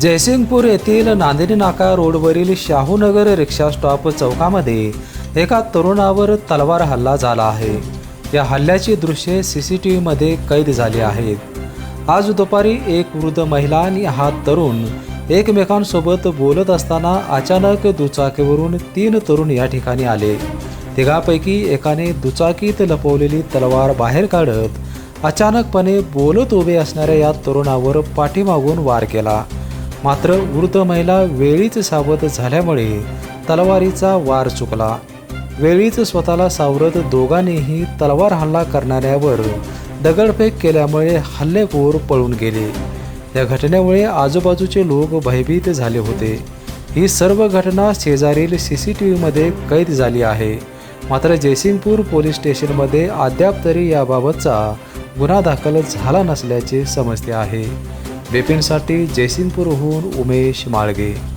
जयसिंगपूर येथील नांदिनी नाका रोडवरील शाहूनगर रिक्षा स्टॉप चौकामध्ये एका तरुणावर तलवार हल्ला झाला आहे. या हल्ल्याची दृश्ये सी सी टी व्हीमध्ये कैद झाली आहेत. आज दुपारी एक वृद्ध महिला आणि हा तरुण एकमेकांसोबत बोलत असताना अचानक दुचाकीवरून तीन तरुण या ठिकाणी आले. तिघापैकी एकाने दुचाकीत लपवलेली तलवार बाहेर काढत अचानकपणे बोलत उभे असणाऱ्या या तरुणावर पाठीमागून वार केला. मात्र वृद्ध महिला वेळीच सावध झाल्यामुळे तलवारीचा वार चुकला. वेळीच स्वतःला सावरत दोघांनीही तलवार हल्ला करणाऱ्यावर दगडफेक केल्यामुळे हल्लेखोर पळून गेले. या घटनेमुळे आजूबाजूचे लोक भयभीत झाले होते. ही सर्व घटना शेजारील सी सी टी व्हीमध्ये कैद झाली आहे. मात्र जयसिंगपूर पोलीस स्टेशनमध्ये अद्याप तरी याबाबतचा गुन्हा दाखल झाला नसल्याचे समजते आहे. बिपिनसाठी जयसिंगपूरहून उमेश माळगे.